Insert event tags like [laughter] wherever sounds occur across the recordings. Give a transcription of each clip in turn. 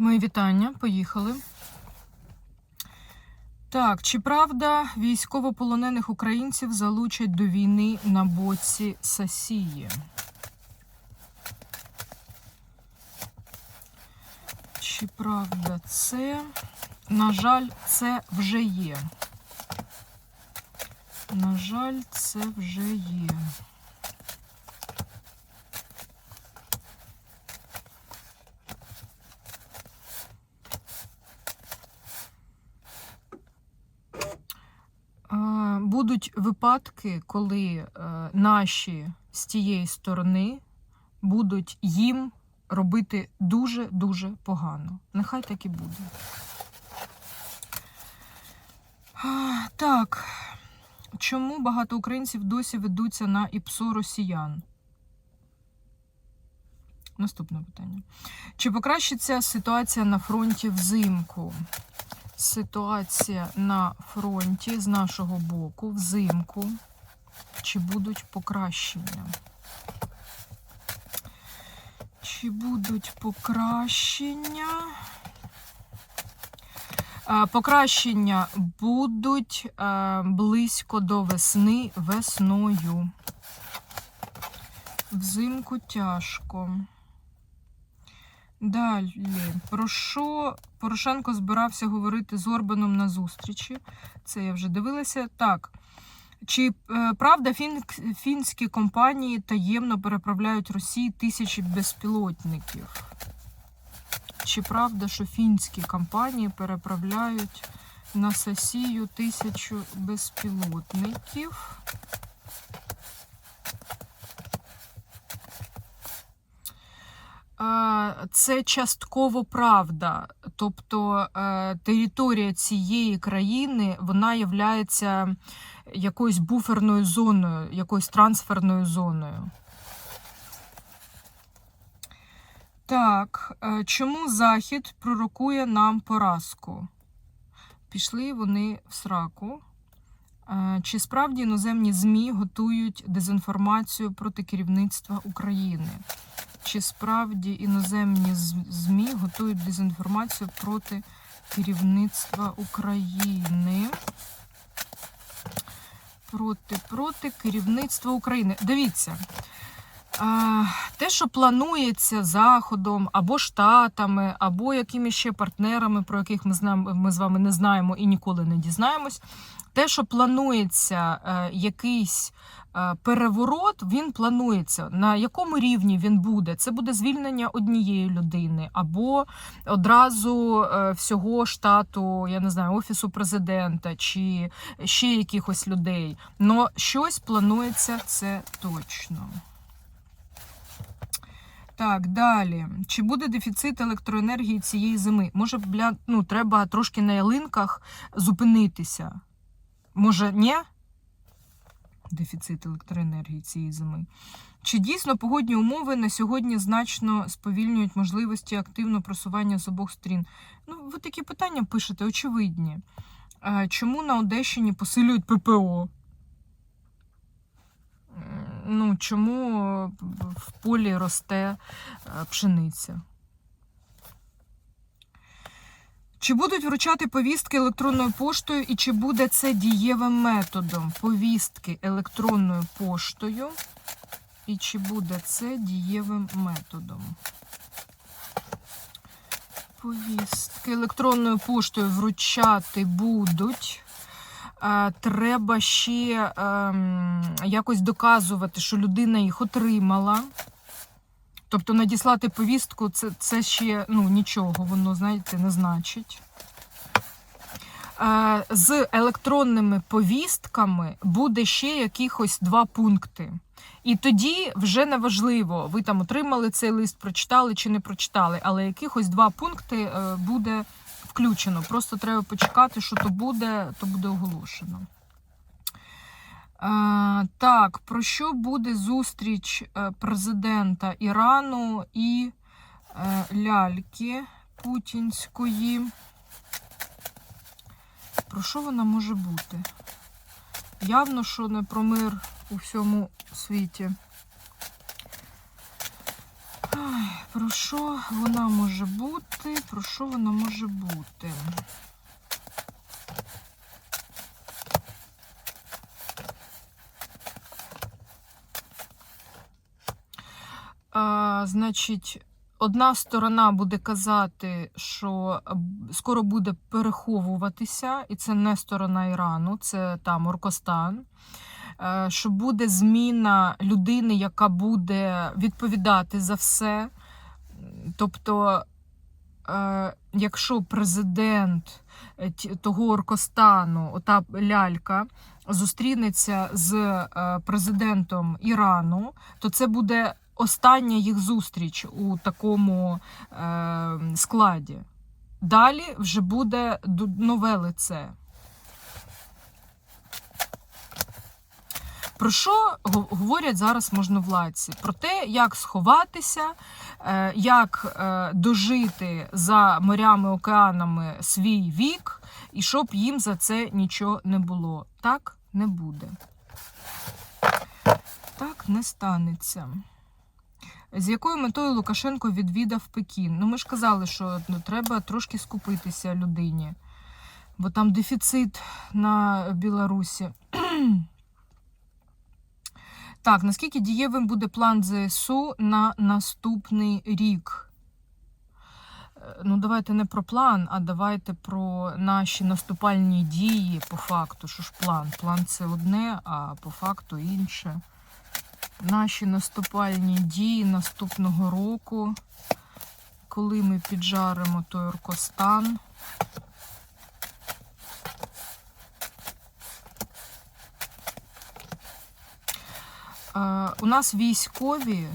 Мої вітання, поїхали. Так, чи правда військовополонених українців залучать до війни на боці Сасії? Чи правда це? На жаль, це вже є. На жаль, це вже є. А, Будуть випадки, коли е, наші з тієї сторони будуть їм робити дуже-дуже погано. Нехай так і буде. Так. Чому багато українців досі ведуться на ІПСО росіян? Наступне питання. Чи покращиться ситуація на фронті взимку? Ситуація на фронті з нашого боку взимку. Чи будуть покращення? Чи будуть покращення? Е, Покращення будуть е, близько до весни весною. Взимку тяжко. Далі, про що Порошенко збирався говорити з Орбаном на зустрічі? Це я вже дивилася. Так. Чи е, правда фін, фінські компанії таємно переправляють Росії тисячі безпілотників? Чи правда, що фінські компанії переправляють на Сасію тисячу безпілотників? Це частково правда. Тобто е, територія цієї країни вона є якоюсь буферною зоною, якоюсь трансферною зоною. Так, е, чому Захід пророкує нам поразку? Пішли вони в сраку. Е, Чи справді іноземні ЗМІ готують дезінформацію проти керівництва України? Чи справді іноземні ЗМІ готують дезінформацію проти керівництва України? Проти, проти керівництва України. Дивіться. Те, що планується Заходом або Штатами, або якимись ще партнерами, про яких ми з вами не знаємо і ніколи не дізнаємось. Те, що планується е, якийсь е, переворот, він планується. На якому рівні він буде? Це буде звільнення однієї людини, або одразу е, всього штату, я не знаю, офісу президента чи ще якихось людей. Но щось планується це точно. Так, далі. Чи буде дефіцит електроенергії цієї зими? Може, бля, ну, треба трошки на ялинках зупинитися. Може, ні? Дефіцит електроенергії цієї зими. Чи дійсно погодні умови на сьогодні значно сповільнюють можливості активного просування з обох сторін? Ну, ви такі питання пишете, очевидні. Чому на Одещині посилюють ППО? Ну, чому в полі росте е, пшениця? Чи будуть вручати повістки електронною поштою і чи буде це дієвим методом? Повістки електронною поштою. І чи буде це дієвим методом? Повістки електронною поштою вручати будуть. Е, Треба ще ем, якось доказувати, що людина їх отримала. Тобто надіслати повістку це, це ще ну, нічого, воно, знаєте, не значить. Е, З електронними повістками буде ще якихось два пункти. І тоді вже не важливо, ви там отримали цей лист, прочитали чи не прочитали, але якихось два пункти е, буде включено. Просто треба почекати, що то буде, то буде оголошено. Е, так, про що буде зустріч е, президента Ірану і е, ляльки путінської? Про що вона може бути? Явно, що не про мир у всьому світі. Ай, Про що вона може бути? Про що вона може бути? Значить, одна сторона буде казати, що скоро буде переховуватися, і це не сторона Ірану, це там Оркостан. Е, Що буде зміна людини, яка буде відповідати за все. Тобто, е, якщо президент е, того Оркостану, ота лялька, зустрінеться з е, президентом Ірану, то це буде остання їх зустріч у такому е, складі. Далі вже буде нове лице. Про що говорять зараз можновладці? Про те, як сховатися, е, як е, дожити за морями, океанами свій вік, і щоб їм за це нічого не було. Так не буде. Так не станеться. З якою метою Лукашенко відвідав Пекін? Ну, ми ж казали, що ну, треба трошки скупитися людині, бо там дефіцит на Білорусі. [clears throat] Так, наскільки дієвим буде план ЗСУ на наступний рік? Е, Ну, давайте не про план, а давайте про наші наступальні дії по факту. Що ж план? План це одне, а по факту інше. Наші наступальні дії наступного року, коли ми піджаримо той Оркостан. Е, У нас військові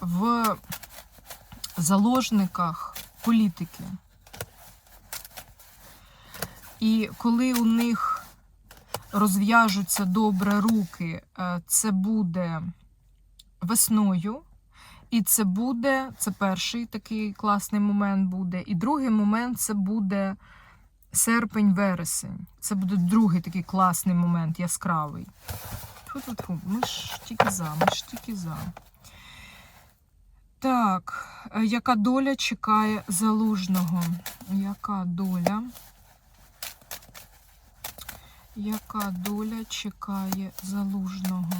в заложниках політики. І коли у них розв'яжуться добре руки, е, це буде весною. І це буде, це перший такий класний момент буде. І другий момент це буде серпень-вересень. Це буде другий такий класний момент, яскравий. Фу-фу-фу, Ми ж тільки за, ми ж тільки за. Так, е, яка доля чекає залужного? Яка доля? Яка доля чекає залужного?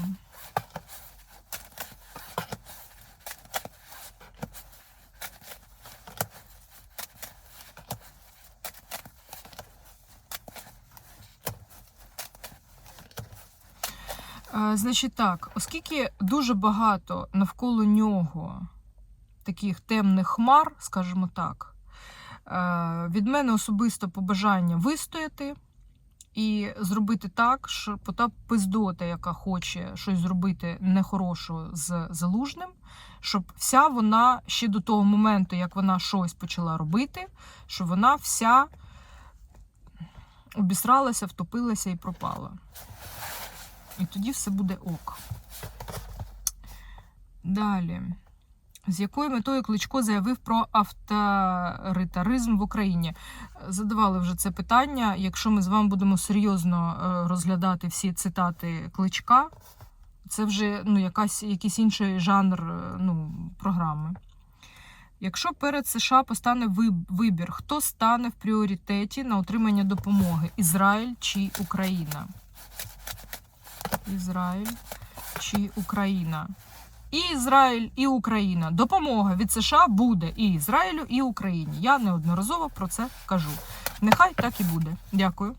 Е, Значить так, оскільки дуже багато навколо нього таких темних хмар, скажімо так, е, від мене особисто побажання вистояти і зробити так, що та пиздота, яка хоче щось зробити нехорошого з залужним, щоб вся вона ще до того моменту, як вона щось почала робити, щоб вона вся обісралася, втопилася і пропала. І тоді все буде ок. Далі. З якою метою Кличко заявив про авторитаризм в Україні? Задавали вже це питання. Якщо ми з вами будемо серйозно е, розглядати всі цитати Кличка, це вже ну, якась, якийсь інший жанр е, ну, програми. Якщо перед США постане вибір, хто стане в пріоритеті на отримання допомоги Ізраїль чи Україна? Ізраїль чи Україна. І Ізраїль, і Україна. Допомога від США буде і Ізраїлю, і Україні. Я неодноразово про це кажу. Нехай так і буде. Дякую.